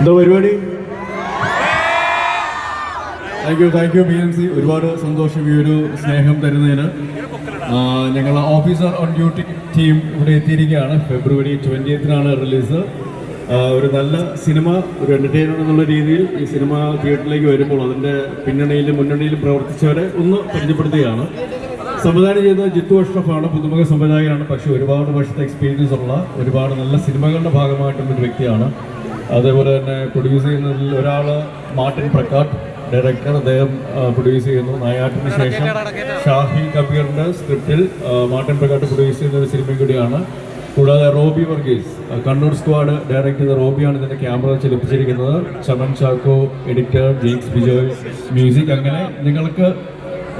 എന്താ പരിപാടി? Thank you thank you B M C ഒരുപാട് സന്തോഷം ഈ ഒരു സ്നേഹം തരുന്നതിന്. ഞങ്ങൾ ഓഫീസർ ഓൺ ഡ്യൂട്ടി ടീം ഇവിടെ എത്തിയിരിക്കുകയാണ്. ഫെബ്രുവരി ട്വന്റിയത്തിനാണ് റിലീസ് ഒരു നല്ല സിനിമ ഒരു എന്റർടൈനർ എന്നുള്ള രീതിയിൽ ഈ സിനിമ തിയേറ്ററിലേക്ക് വരുമ്പോൾ അതിന്റെ പിന്നണിയിലും മുന്നണിയിലും പ്രവർത്തിച്ചവരെ ഒന്ന് പരിചയപ്പെടുത്തുകയാണ്. സംവിധാനം ചെയ്ത ജിത്തു അഷ്റഫാണ് പുതുമുഖ സംവിധായകനാണ്. പക്ഷേ ഒരുപാട് വർഷത്തെ എക്സ്പീരിയൻസ് ഉള്ള ഒരുപാട് നല്ല സിനിമകളുടെ ഭാഗമായിട്ടുള്ള ഒരു വ്യക്തിയാണ്. അതേപോലെ തന്നെ പ്രൊഡ്യൂസ് ചെയ്യുന്നതിൽ ഒരാൾ മാർട്ടിൻ പ്രക്കാട്ട് ഡയറക്ടർ അദ്ദേഹം പ്രൊഡ്യൂസ് ചെയ്യുന്നു. നായാട്ടിന് ശേഷം ഷാഹി കബീറിന്റെ സ്ക്രിപ്റ്റിൽ മാർട്ടിൻ പ്രക്കാട്ട് പ്രൊഡ്യൂസ് ചെയ്യുന്ന ഒരു സിനിമ കൂടിയാണ്. കൂടാതെ Robbie Varghese Kannur squad direct ചെയ്ത റോബിയാണ് ഇതിന്റെ ക്യാമറ ചലിപ്പിച്ചിരിക്കുന്നത്. Chaman Chacko editor James Bijoy music അങ്ങനെ നിങ്ങൾക്ക്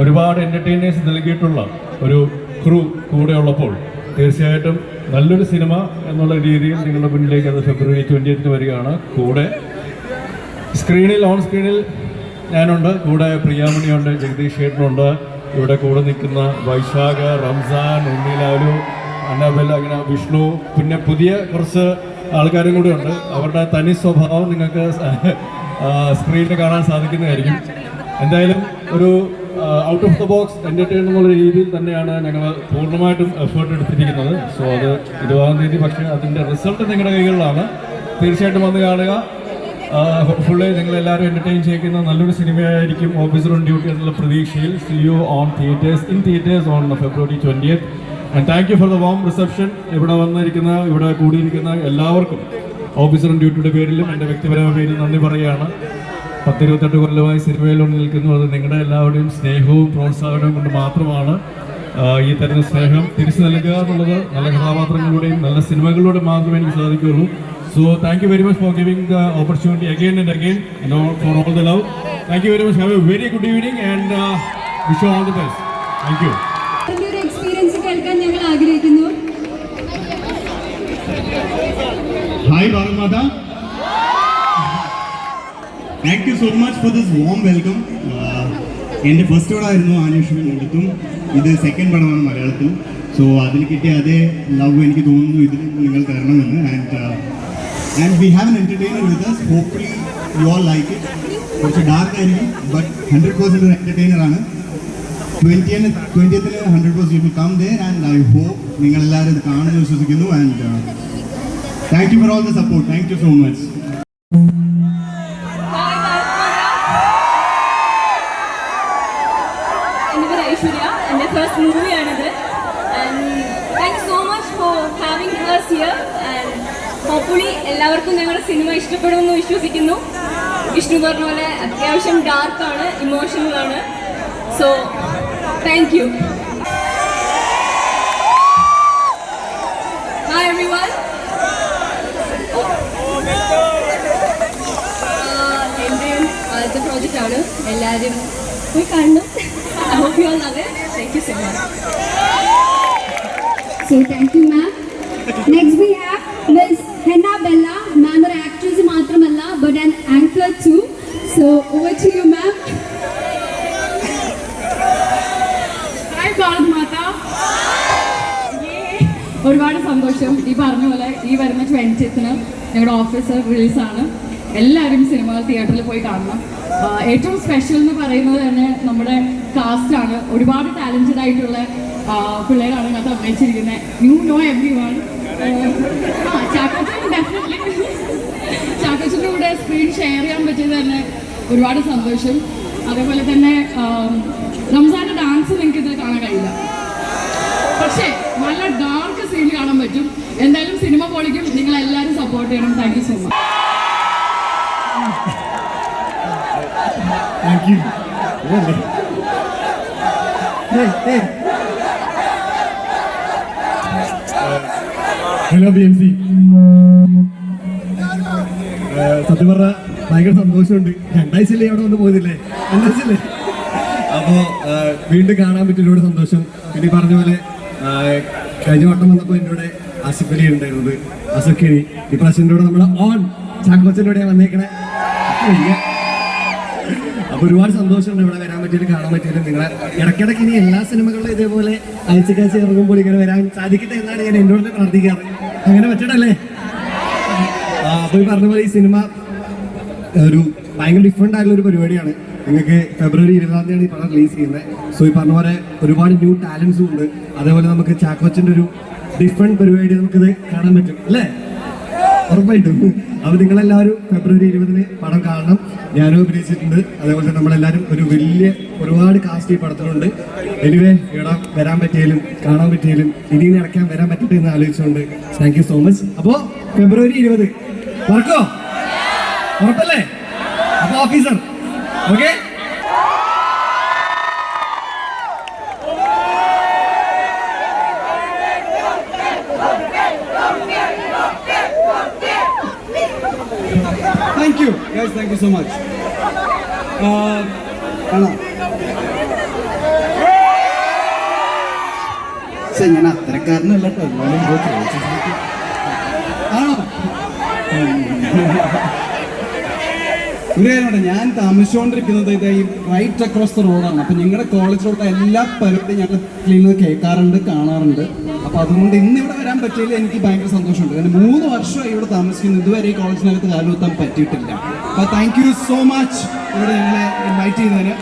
ഒരുപാട് എന്റർടൈനേഴ്സ് നൽകിയിട്ടുള്ള ഒരു ക്രൂ കൂടെ ഉള്ളപ്പോൾ തീർച്ചയായിട്ടും നല്ലൊരു സിനിമ എന്നുള്ള രീതിയിൽ നിങ്ങളുടെ മുന്നിലേക്ക് അത് ഫെബ്രുവരി ട്വന്റിയത്തിന് വരികയാണ്. കൂടെ സ്ക്രീനിൽ ഓൺ സ്ക്രീനിൽ ഞാനുണ്ട്. കൂടെ പ്രിയാമണിയുണ്ട് ജഗദീഷ് ഷേട്ടനുണ്ട് ഇവിടെ കൂടെ നിൽക്കുന്ന വൈശാഖ റംസാൻ ഉണ്ണിലാലു അന്നബൽ അങ്ങനെ വിഷ്ണു പിന്നെ പുതിയ കുറച്ച് ആൾക്കാരും കൂടെ ഉണ്ട്. അവരുടെ തനി സ്വഭാവം നിങ്ങൾക്ക് സ്ക്രീനിൽ കാണാൻ സാധിക്കുന്നതായിരിക്കും. എന്തായാലും ഒരു out of the box entertain എന്നുള്ള രീതിയിൽ തന്നെയാണ് ഞങ്ങൾ പൂർണമായിട്ടും എഫേർട്ട് എടുത്തിരിക്കുന്നത്. സോ അത് ഇരുപതാം തീയതി പക്ഷേ അതിന്റെ റിസൾട്ട് നിങ്ങളുടെ കൈകളിലാണ്. തീർച്ചയായിട്ടും വന്ന് കാണുക. ഹോപ്പ്ഫുള്ളി നിങ്ങളെല്ലാവരും എന്റർടൈൻ ചെയ്യിക്കുന്ന നല്ലൊരു സിനിമയായിരിക്കും ഓഫീസർ ഓൺ ഡ്യൂട്ടി എന്നുള്ള പ്രതീക്ഷയിൽ. See you on theatres in theatres on February twenty twentieth and thank you for the warm reception ഇവിടെ വന്നിരിക്കുന്ന ഇവിടെ കൂടിയിരിക്കുന്ന എല്ലാവർക്കും ഓഫീസർ ഓൺ ഡ്യൂട്ടിയുടെ പേരിലും എന്റെ വ്യക്തിപരമായ പേരിലും നന്ദി പറയുകയാണ്. പത്തിരുപത്തെട്ട് കൊല്ലമായി സിനിമയിൽ നിൽക്കുന്നു. അത് നിങ്ങളുടെ എല്ലാവരുടെയും സ്നേഹവും പ്രോത്സാഹനവും കൊണ്ട് മാത്രമാണ് ഈ തരുന്ന സ്നേഹം തിരിച്ചു നൽകുക എന്നുള്ളത് നല്ല കഥാപാത്രങ്ങളിലൂടെയും നല്ല സിനിമകളിലൂടെ മാത്രമേ എനിക്ക് സാധിക്കുകയുള്ളൂ. So thank you very much for giving the opportunity again and again for all the love thank you very much have a very good evening and wish all the best thank you experience കേൾക്കാൻ ഞങ്ങൾ ആഗ്രഹിക്കുന്നു. Hi Bharat thank you so much for this warm welcome എന്റെ first പടമായിരുന്നു ആനേഷ്മൻ കൊല്ലത്തും ഇത് second പടമാണ് മലയാളത്തിൽ. സോ അതിൽ കിട്ടിയ അതേ ലവ് എനിക്ക് തോന്നുന്നു. ഇതിൽ നിങ്ങൾ തരണമെന്ന്. And and we have an entertainer with us. Hopefully you all like it കുറച്ച് ഡാർക്ക് ആയിരിക്കും ബട്ട് ഹൺഡ്രഡ് പേഴ്സന്റ് ഒരു എന്റർടൈനർ ആണ്. ട്വന്റിയന് ട്വന്റിയത്തിന് hundred percent you come they and I hope നിങ്ങളെല്ലാവരും ഇത് കാണുമെന്ന് വിശ്വസിക്കുന്നു. And thank you for all the support thank you so much എല്ലാവർക്കും ഞങ്ങളുടെ സിനിമ ഇഷ്ടപ്പെടുമെന്ന് വിശ്വസിക്കുന്നു. വിഷ്ണു പറഞ്ഞ പോലെ അത്യാവശ്യം ഡാർക്കാണ് ഇമോഷണൽ ആണ്. So thank you hi everyone എന്റെയും ആദ്യത്തെ പ്രോജക്റ്റ് ആണ്. എല്ലാവരും പോയി കാണണം. I hope you all love thank you so much so thank you ma'am. Next we have Miss Henna Bella, ma'am ഒരു actress മാത്രമല്ല but an anchor too. So over to you, ma'am. Hi Bharat മാത ഒരുപാട് സന്തോഷം. ഈ പറഞ്ഞ പോലെ ഈ വരുന്ന ട്വന്റിയത്തിന് ഞങ്ങളുടെ ഓഫീസർ റിലീസാണ് എല്ലാവരും സിനിമ തിയേറ്ററിൽ പോയി കാണണം. ഏറ്റവും സ്പെഷ്യൽ എന്ന് പറയുന്നത് തന്നെ നമ്മുടെ കാസ്റ്റാണ് ഒരുപാട് ടാലന്റഡ് ആയിട്ടുള്ള പിള്ളേരാണ് ഇതിനകത്ത് അഭിനയിച്ചിരിക്കുന്നത് യു നോ എവ്രി വൺ കൂടെ സ്ക്രീൻ ഷെയർ ചെയ്യാൻ പറ്റിയത് തന്നെ ഒരുപാട് സന്തോഷം. അതേപോലെ തന്നെ റംസാന്റെ ഡാൻസ് നിങ്ങൾക്ക് ഇതിൽ കാണാൻ കഴിയില്ല. പക്ഷേ നല്ല ഡാർക്ക് സീൻ കാണാൻ പറ്റും. എന്തായാലും സിനിമ പൊളിക്കും നിങ്ങൾ എല്ലാവരും സപ്പോർട്ട് ചെയ്യണം thank you so much thank you hello B M C സത്യം പറഞ്ഞാൽ ഭയങ്കര സന്തോഷമുണ്ട്. രണ്ടാഴ്ചയില്ലേ അവിടെ വന്ന് പോയതില്ലേ? രണ്ടാഴ്ചയില്ലേ? അപ്പോൾ വീണ്ടും കാണാൻ പറ്റിയതിലൂടെ സന്തോഷം. പിന്നെ പറഞ്ഞ പോലെ കഴിഞ്ഞ വട്ടം വന്നപ്പോൾ എന്റെ കൂടെ അലി ഉണ്ടായിരുന്നത്. അസക്കിനി ഈ പ്രാവശ്യം കൂടെ നമ്മുടെ ഓൺ ചാക്കോച്ചന്റെ കൂടെ വന്നേക്കണേ. അപ്പൊ ഒരുപാട് സന്തോഷമുണ്ട് ഇവിടെ വരാൻ പറ്റിയത് കാണാൻ പറ്റിയത്. നിങ്ങളെ ഇടയ്ക്കിടയ്ക്ക് ഇനി എല്ലാ സിനിമകളിലും ഇതേപോലെ ആഴ്ചക്കാഴ്ച ഇറങ്ങുമ്പോൾ ഇങ്ങനെ വരാൻ സാധിക്കട്ടെ എന്നാണ് ഞാൻ എന്നോട് പ്രാർത്ഥിക്കാറ്. അങ്ങനെ പറ്റണല്ലേ? ആ, അപ്പൊ ഈ പറഞ്ഞ പോലെ ഈ സിനിമ ഒരു ഭയങ്കര ഡിഫറെന്റ് ആയിട്ടുള്ള ഒരു പരിപാടിയാണ്. നിങ്ങൾക്ക് ഫെബ്രുവരി ഇരുപതാം തീയതി ഈ പടം റിലീസ് ചെയ്യുന്നത്. സോ ഈ പറഞ്ഞ പോലെ ഒരുപാട് ന്യൂ ടാലൻസും ഉണ്ട്. അതേപോലെ നമുക്ക് ചാക്കോച്ചിന്റെ ഒരു ഡിഫറെന്റ് പരിപാടി നമുക്കിത് കാണാൻ പറ്റും. അല്ലേ? ഉറപ്പായിട്ടും. അപ്പൊ നിങ്ങളെല്ലാവരും ഫെബ്രുവരി ഇരുപതിന് പടം കാണണം. ഞാനും അഭിനയിച്ചിട്ടുണ്ട്. അതേപോലെ തന്നെ നമ്മളെല്ലാവരും ഒരു വലിയ ഒരുപാട് കാസ്റ്റ് ഈ പടത്തിലുണ്ട്. എനിവേ ഇവിടെ വരാൻ പറ്റിയാലും കാണാൻ പറ്റിയാലും ഇനി നടക്കാൻ വരാൻ പറ്റട്ടെ എന്ന് ആലോചിച്ചുകൊണ്ട് താങ്ക് യു സോ മച്ച് അപ്പോൾ ഫെബ്രുവരി ഇരുപത്. ഉറക്കോ? ഉറപ്പല്ലേ? അപ്പോൾ officer okay thank you guys thank you so much ആണോ പക്ഷെ ഞാൻ അത്തരക്കാരനല്ല കേട്ടോ എന്നാലും ഇതോ ചോദിച്ചു. ആണോ കാര്യം ഞാൻ താമസിച്ചുകൊണ്ടിരിക്കുന്നത് ഇത് ഈ റൈറ്റ് അക്രോസ് ദ റോഡാണ് അപ്പം നിങ്ങളുടെ കോളേജിലുള്ള എല്ലാ പരിപാടിയും ഞങ്ങൾ ക്ലീനർ കേൾക്കാറുണ്ട് കാണാറുണ്ട്. അപ്പോൾ അതുകൊണ്ട് ഇന്ന് ഇവിടെ വരാൻ പറ്റിയതിൽ എനിക്ക് ഭയങ്കര സന്തോഷമുണ്ട്. കാരണം മൂന്ന് വർഷമായി ഇവിടെ താമസിക്കുന്നു. ഇതുവരെ ഈ കോളേജിനകത്ത് കാലുകുത്താൻ പറ്റിയിട്ടില്ല. അപ്പോൾ താങ്ക് യു സോ മച്ച് ഇവിടെ ഞങ്ങളെ ഇൻവൈറ്റ് ചെയ്തതിന്.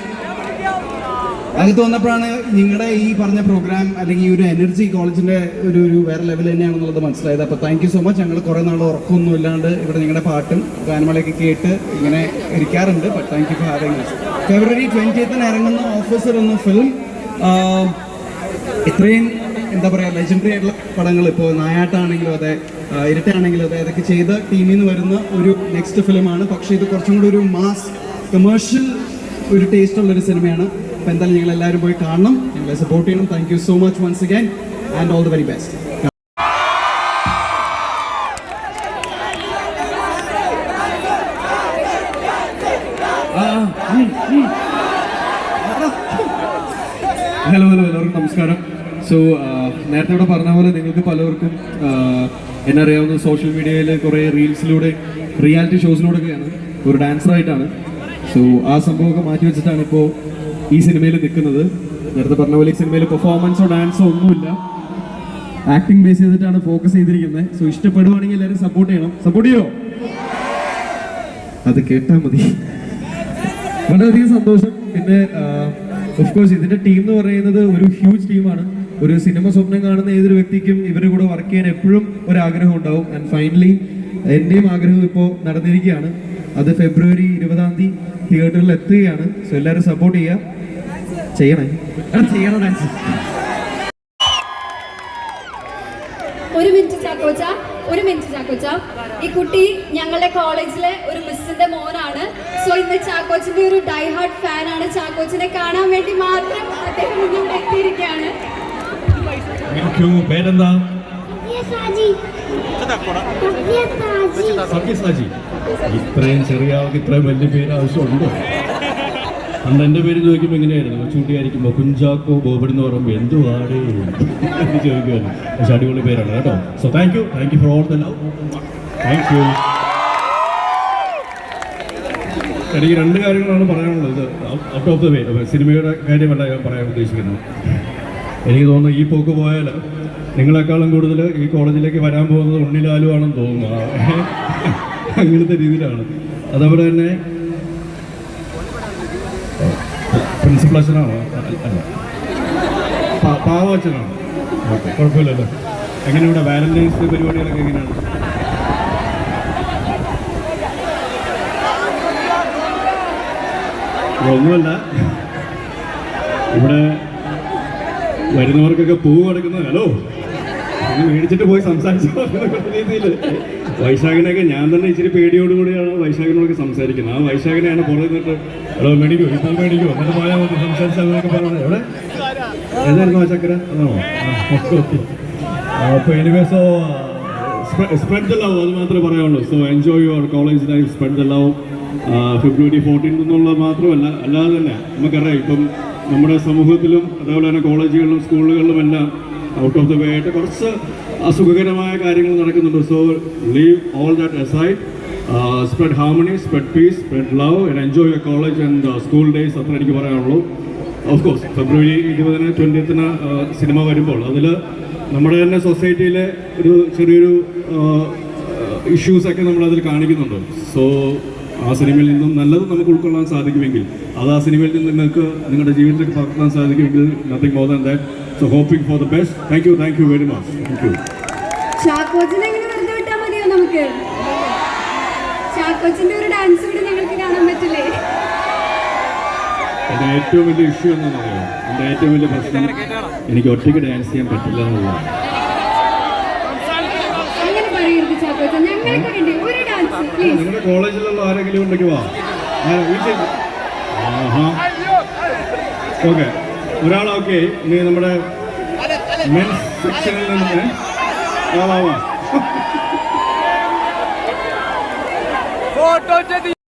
അകത്ത് വന്നപ്പോഴാണ് നിങ്ങളുടെ ഈ പറഞ്ഞ പ്രോഗ്രാം അല്ലെങ്കിൽ ഈ ഒരു എനർജി കോളേജിന്റെ ഒരു ഒരു വേറെ ലെവൽ തന്നെയാണെന്നുള്ളത് മനസ്സിലായത്. അപ്പോൾ താങ്ക് യു സോ മച്ച് ഞങ്ങൾ കുറേ നാൾ ഉറക്കമൊന്നും ഇല്ലാണ്ട് ഇവിടെ നിങ്ങളുടെ പാട്ടും ഗാനമേളയൊക്കെ കേട്ട് ഇങ്ങനെ ഇരിക്കാറുണ്ട്. But thank you for having February ട്വന്റിയത്തിന് ഇറങ്ങുന്ന ഓഫീസർ എന്ന ഫിലിം ഇത്രയും എന്താ പറയാ ലെജൻഡറി ആയിട്ടുള്ള പടങ്ങൾ ഇപ്പോൾ നായാട്ടാണെങ്കിലും അതെ ഇരട്ടാണെങ്കിലും അതെ അതൊക്കെ ചെയ്ത ടീമിൽ നിന്ന് വരുന്ന ഒരു നെക്സ്റ്റ് ഫിലിമാണ് പക്ഷേ ഇത് കുറച്ചും കൂടി ഒരു മാസ് കമേഴ്ഷ്യൽ ഒരു ടേസ്റ്റ് ഉള്ളൊരു സിനിമയാണ് അപ്പോൾ എന്തായാലും നിങ്ങൾ എല്ലാവരും പോയി കാണണം. ഞങ്ങളെ സപ്പോർട്ട് ചെയ്യണം. Thank you so much once again and all the very best hello hello എല്ലാവർക്കും നമസ്കാരം. സോ നേരത്തെ ഇവിടെ പറഞ്ഞ പോലെ നിങ്ങൾക്ക് പലർക്കും എന്നറിയാവുന്ന സോഷ്യൽ മീഡിയയിൽ കുറേ റീൽസിലൂടെ റിയാലിറ്റി ഷോസിലൂടെയൊക്കെയാണ് ഒരു ഡാൻസറായിട്ടാണ് സോ ആ സംഭവമൊക്കെ മാറ്റി വെച്ചിട്ടാണ് ഇപ്പോൾ ഈ സിനിമയിൽ നിൽക്കുന്നത്. നേരത്തെ പറഞ്ഞ പോലെ ഈ സിനിമയിൽ പെർഫോമൻസോ ഡാൻസോ ഒന്നുമില്ല. ആക്ടിങ് ബേസ് ചെയ്തിട്ടാണ് ഫോക്കസ് ചെയ്തിരിക്കുന്നത്. സോ ഇഷ്ടപ്പെടുവാണെങ്കിൽ എല്ലാവരും സപ്പോർട്ട് ചെയ്യണം. സപ്പോർട്ട് ചെയ്യോ? അത് കേട്ടാൽ മതി. വളരെയധികം സന്തോഷം. പിന്നെ ഓഫ്കോഴ്സ് ഇതിന്റെ ടീം എന്ന് പറയുന്നത് ഒരു ഹ്യൂജ് ടീമാണ് ഒരു സിനിമ സ്വപ്നം കാണുന്ന ഏതൊരു വ്യക്തിക്കും ഇവരുടെ കൂടെ വർക്ക് ചെയ്യാൻ എപ്പോഴും ഒരു ആഗ്രഹം ഉണ്ടാവും. ആൻഡ് ഫൈനലി എന്റെയും ആഗ്രഹം ഇപ്പോൾ നടന്നിരിക്കുകയാണ്. അത് ഫെബ്രുവരി ഇരുപതാം തീയതി തിയേറ്ററിൽ എത്തുകയാണ്. സോ എല്ലാവരും സപ്പോർട്ട് ചെയ്യുക. ചെയ്യണേ. എടാ, ചെയ്യണം ഡാൻസ് ഒരു മിനിറ്റ് ചാക്കോച്ച ഒരു മിനിറ്റ് ചാക്കോച്ച. ഈ കുട്ടി ഞങ്ങളുടെ കോളേജിലെ ഒരു മിസ്സിന്റെ മോനാണ്. സോ ഇന്ന് ചാക്കോച്ചിന്റെ ഒരു ഡൈ ഹാർട്ട് ഫാൻ ആണ്. ചാക്കോച്ചിനെ കാണാൻ വേണ്ടി മാത്രം അദ്ദേഹം ഇന്ന് ഇവിടെ എത്തിയിരിക്കുകയാണ് പേരെന്താ? സത്യസാജി ഇത്രയും ചെറിയ ആൾക്ക് ഇത്രയും വലിയ പേര് ആവശ്യമുണ്ടോ അന്ന് എന്റെ പേര് ചോദിക്കുമ്പോൾ എങ്ങനെയായിരുന്നു? ചൂണ്ടിയായിരിക്കുമ്പോൾ കുഞ്ചാക്കോ ബോബഡി എന്ന് പറയുമ്പോൾ എന്തുവാടേ എന്ന് ചോദിക്കുമായിരുന്നു പക്ഷെ അടിപൊളി പേരാണ് കേട്ടോ. So thank you thank you for all the love thank you എനിക്ക് രണ്ട് കാര്യങ്ങളാണ് പറയാനുള്ളത്. ഔട്ട് ഓഫ് ദ വേ സിനിമയുടെ കാര്യമല്ല ഞാൻ പറയാൻ ഉദ്ദേശിക്കുന്നത്. എനിക്ക് തോന്നുന്നു ഈ പോക്ക് പോയാൽ നിങ്ങളെക്കാളും കൂടുതൽ ഈ കോളേജിലേക്ക് വരാൻ പോകുന്നത് ഉണ്ണിലാലു ആണെന്ന് തോന്നുന്നു അങ്ങനത്തെ രീതിയിലാണ്. അതേപോലെ തന്നെ പ്രിൻസിപ്പൽ അച്ഛനാണോ അല്ല, പാവ അച്ഛനാണോ ഓക്കെ കുഴപ്പമില്ലല്ലോ. എങ്ങനെ ഇവിടെ വാലന്റൈൻസ് ഡേ പരിപാടികളൊക്കെ എങ്ങനെയാണ്? ഒന്നുമല്ല. ഇവിടെ വരുന്നവർക്കൊക്കെ പൂ കൊടുക്കുന്നത്. ഹലോ? മേടിച്ചിട്ട് പോയി സംസാരിച്ചു രീതിയിൽ വൈശാഖിനൊക്കെ ഞാൻ തന്നെ ഇച്ചിരി പേടിയോടുകൂടിയാണ് വൈശാഖിനോടൊക്കെ സംസാരിക്കുന്നത്. ആ വൈശാഖിനെയാണ് പുറത്ത് നിന്നിട്ട് ഹലോ മേടിക്കോ ഇപ്പോൾ മേടിക്കോ. എന്നിട്ട് പോയാൽ മതി പറഞ്ഞത് എവിടെ? ഏതായിരുന്നു ആ ചക്കര? അതാണോ അപ്പോൾ എനിവേ സോ സ്പ്രെഡ് ലവ് അത് മാത്രമേ പറയാനുള്ളൂ. So enjoy your college life spread love February fourteen എന്നുള്ളത് മാത്രമല്ല അല്ലാതെ തന്നെ. നമുക്കറിയാം ഇപ്പം നമ്മുടെ സമൂഹത്തിലും അതേപോലെ തന്നെ കോളേജുകളിലും സ്കൂളുകളിലും എല്ലാം ഔട്ട് ഓഫ് ദ വേ ആയിട്ട് കുറച്ച് അസുഖകരമായ കാര്യങ്ങൾ നടക്കുന്നുണ്ട്. So leave all that aside spread harmony spread peace spread love and enjoy your college and school days അത്ര എനിക്ക് പറയാനുള്ളൂ. ഓഫ് കോഴ്സ് ഫെബ്രുവരി ഇരുപതിന് ട്വന്റിയത്തിന് സിനിമ വരുമ്പോൾ അതിൽ നമ്മുടെ തന്നെ സൊസൈറ്റിയിലെ ഒരു ചെറിയൊരു ഇഷ്യൂസൊക്കെ നമ്മളതിൽ അതിൽ കാണിക്കുന്നുണ്ട്. സോ ആ സിനിമയിൽ നിന്നും നല്ലത് നമുക്ക് ഉൾക്കൊള്ളാൻ സാധിക്കുമെങ്കിൽ അത് ആ സിനിമയിൽ നിന്ന് നിങ്ങൾക്ക് നിങ്ങളുടെ ജീവിതത്തിൽ പകർത്താൻ സാധിക്കുമെങ്കിൽ nothing more than that so hoping for the best thank you thank you very much thank you എന്റെ ഏറ്റവും വലിയ ഇഷ്യൂ എന്താണെന്ന് അറിയാം എന്റെ ഏറ്റവും വലിയ പ്രശ്നം എനിക്ക് ഒറ്റയ്ക്ക് ഡാൻസ് ചെയ്യാൻ പറ്റില്ല എന്നുള്ളതാണ്. പറയരുത് ചാക്കോച്ച ഉണ്ട് ഒരു ഡാൻസ് പ്ലീസ് നിങ്ങളുടെ കോളേജിലുള്ള ആരെങ്കിലും ഉണ്ടെങ്കിൽ വാ. ഓക്കെ ഒരാൾ ഓക്കെ. ഇനി നമ്മുടെ മെൻസ് സെക്ഷനിൽ നിന്ന് ഫോട്ടോ